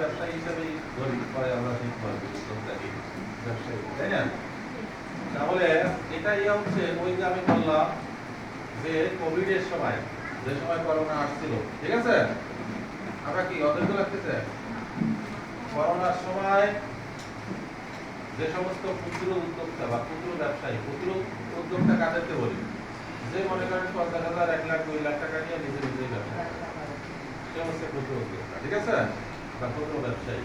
ব্যবসায়ী হিসেবেই ধরি পরে আমরা ঠিক করব ব্যবসায়ী, তাই না? তাহলে এটাই হচ্ছে ওই যে আমি বললাম যে কোভিড সময়, যে সময় করোনা আসছিল, ঠিক আছে? আমরা কি অধৈর্য লাগতেছে করোনার সময় যে সমস্ত ক্ষুদ্র উদ্যোক্তা বা ক্ষুদ্র ব্যবসায়ী, ক্ষুদ্র উদ্যোক্তা কাদেরকে বলি? যে মনে করেন পঞ্চাশ হাজার, এক লাখ, দুই লাখ টাকা নিয়ে নিজে নিজেই ব্যবসা সে হচ্ছে ক্ষুদ্র উদ্যোক্তা, ঠিক আছে? বা ক্ষুদ্র ব্যবসায়ী।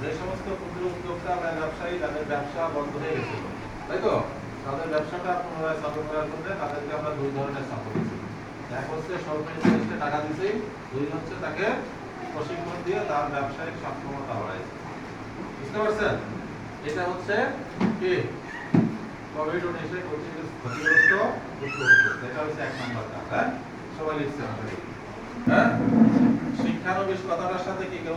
যে সমস্ত ক্ষুদ্র উদ্যোক্তা বা ব্যবসায়ী যাদের ব্যবসা বন্ধ হয়ে গেছিল তাই তো? তাদের ব্যবসাটা পুনরায় চালু করার জন্য তাদেরকে আমরা দুই ধরনের সাপোর্ট দিচ্ছি। এক হচ্ছে সরকারি জিনিসটা টাকা দিচ্ছি, দুই হচ্ছে তাকে প্রশিক্ষণ দিয়ে তার ব্যবসায়িক সক্ষমতা বাড়াইছে। বুঝতে পারছেন? এটা হচ্ছে কি? কোভিড উনিশে ক্ষতিগ্রস্ত। এটা হচ্ছে এক নম্বর হ্যাঁ? সবাই লিখছে হ্যাঁ শিক্ষানবিশ কথাটার সাথে কি কেউ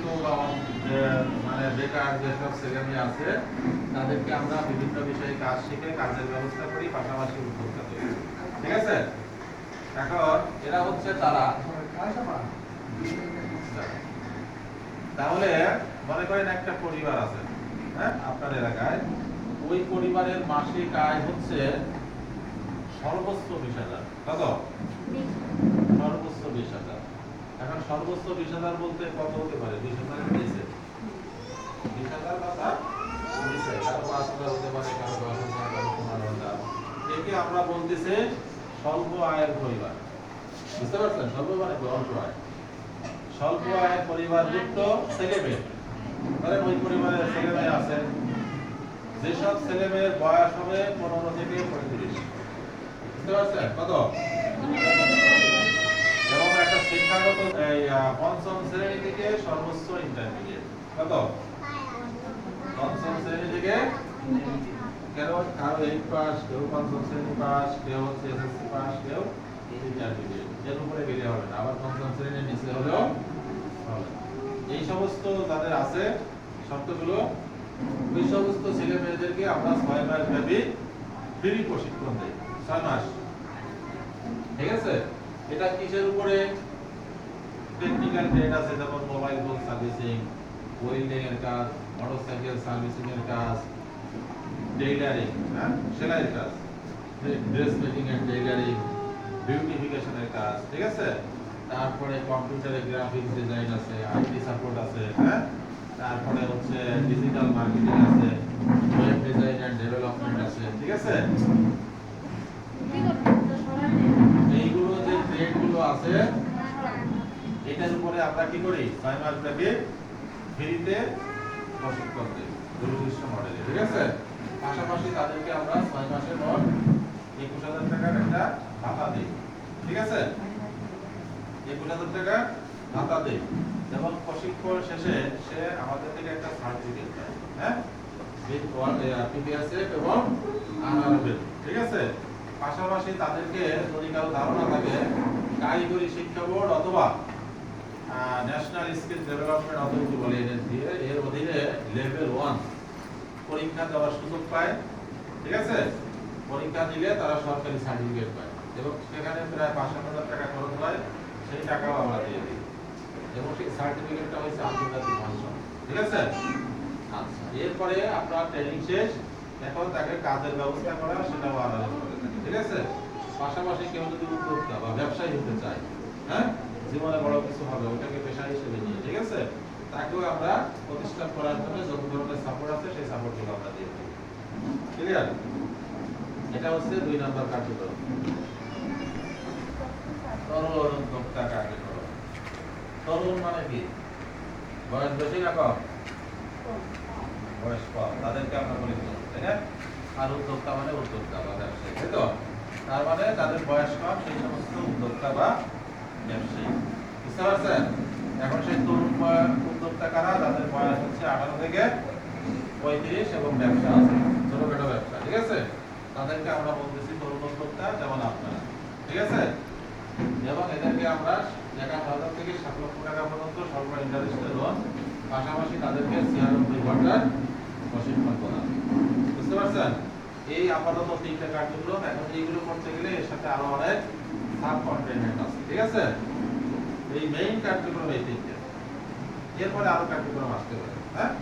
শিক্ষিত বা মানে বেকার যেসব ছেলে আছে তাদেরকে আমরা বিভিন্ন বিষয়ে কাজ শিখে কাজের ব্যবস্থা করি পাশাপাশি উদ্যোক্তা তৈরি ঠিক আছে? এখন এরা হচ্ছে তারা তাহলে মনে করেন একটা পরিবার আছে হ্যাঁ আপনার এলাকায়। ওই পরিবারের মাসিক আয় হচ্ছে সর্বোচ্চ বিশ হাজার কত? সর্বোচ্চ বিশ হাজার। এখন সর্বোচ্চ বিশ হাজার বলতে কত হতে পারে? বিশ হাজার নিচে বিশ হাজার বা তার নিচে কারও পাঁচ হাজার হতে পারে, কারও দশ হাজার, কারও পনেরো হাজার। একে আমরা স্বল্প আয়ের পরিবার। বুঝতে পারছেন? স্বল্প মানে অল্প আয়। স্বল্প আয়ের পরিবার যুক্ত ছেলে মেয়ে। ওই পরিবারের ছেলে মেয়ে যেসব ছেলে মেয়ের বয়স হবে পনেরো থেকে পঁয়ত্রিশ। বুঝতে পারছেন? কত এবং একটা শিক্ষাগত এই আহ, পঞ্চম শ্রেণি থেকে সর্বোচ্চ ইন্টারমিডিয়েট কত? পঞ্চম শ্রেণি থেকে কেউ কারও এইট পাস কেউ পঞ্চম শ্রেণি পাস কেউ এসএসসি পাস কেউ ইন্টারমিডিয়েট এর উপরে গেলে হবে না। আবার পঞ্চম শ্রেণির নিচে হলেও এই সমস্ত যাদের আছে, শর্তগুলো ওই সমস্ত ছেলে মেয়েদেরকে আমরা ছয় মাস ব্যাপী ফ্রি প্রশিক্ষণ দেই। ছয় মাস। ঠিক আছে? এটা কিসের উপরে? টেকনিক্যাল ট্রেড আছে, যেমন মোবাইল ফোন সার্ভিসিং ওয়েল্ডিং কাজ মোটরসাইকেল সার্ভিসিং কাজ টেইলারিং হ্যাঁ? সেলাইয়ের কাজ ড্রেস মেকিং এর টেইলারিং বিউটিফিকেশনের কাজ, ঠিক আছে? তারপরে কম্পিউটারে গ্রাফিক্স ডিজাইন আছে আইটি সাপোর্ট আছে হ্যাঁ? তারপরে হচ্ছে ডিজিটাল মার্কেটিং আছে ওয়েব ডিজাইন এন্ড ডেভেলপমেন্ট আছে ঠিক আছে এইগুলো যে ট্রেডগুলো আছে এটার উপরে আমরা কি করি? ব্যাপী ফ্রিতে প্রশিক্ষণ দিই দুর্দৃশ্য মডেলে, ঠিক আছে? পাশাপাশি তাদেরকে আমরা ছয় মাসের পর একুশ হাজার টাকার একটা ভাতা দিই, ঠিক আছে? একুশ হাজার টাকা ভাতা দিই। এবং প্রশিক্ষণ শেষে সে আমাদের থেকে একটা সার্টিফিকেট পায় হ্যাঁ? পাশাপাশি তাদেরকে যদি কারও ধারণা থাকে, কারিগরি শিক্ষা বোর্ড অথবা ন্যাশনাল স্কিল ডেভেলপমেন্ট অথরিটি বলে এনএসডি এর অধীনে লেভেল ওয়ান পরীক্ষা দেওয়ার সুযোগ পায়, ঠিক আছে? পরীক্ষা দিলে তারা সরকারি সার্টিফিকেট পায় এবং সেখানে প্রায় পাঁচ হাজার টাকা খরচ হয়, সেই টাকাও আমরা দিয়ে দিই। এবং সেই সার্টিফিকেটটা হচ্ছে আন্তর্জাতিক ভাষণ ঠিক আছে? আচ্ছা এরপরে আপনার ট্রেনিং শেষ, এখন তাকে কাজের ব্যবস্থা করা, সেটাও আলাদা ঠিক আছে? পাশাপাশি কেউ যদি উদ্যোক্তা বা ব্যবসায়ী হতে চায় হ্যাঁ? জীবনে বড় কিছু হবে ওটাকে পেশা হিসেবে নিয়ে, ঠিক আছে? তাকেও আমরা প্রতিষ্ঠান করার জন্য যত ধরনের সাপোর্ট আছে, সেই সাপোর্টগুলো আমরা দিয়ে ক্লিয়ার এটা হচ্ছে দুই নাম্বার কার্যক্রম। তরুণ উদ্যোক্তা কার্যক্রম। তরুণ মানে কি? বয়স বেশি না কম? বয়স কম, তাদেরকে আমরা বলি তাই না? আর উদ্যোক্তা মানে উদ্যোক্তা বা তার মানে তাদের বয়স কম, সেই সমস্ত উদ্যোক্তা বা কারা? পঁয়ত্রিশ এবং ব্যবসা তরুণ উদ্যোক্তা, যেমন আপনারা, ঠিক আছে? এবং এদেরকে আমরা হাজার থেকে সাত লক্ষ টাকা পর্যন্ত স্বল্প ইন্টারেস্টের লোন পাশাপাশি তাদেরকে প্রশিক্ষণ প্রদান। বুঝতে পারছেন? এই আপাতত তিনটা কার্যক্রম, এখন এইগুলো করতে গেলে এর সাথে আরও অনেক সাব কন্টেন্ট আছে, ঠিক আছে? এই মেইন কার্যক্রম এই তিনটা। এরপরে আরও কার্যক্রম আসতে পারে হ্যাঁ?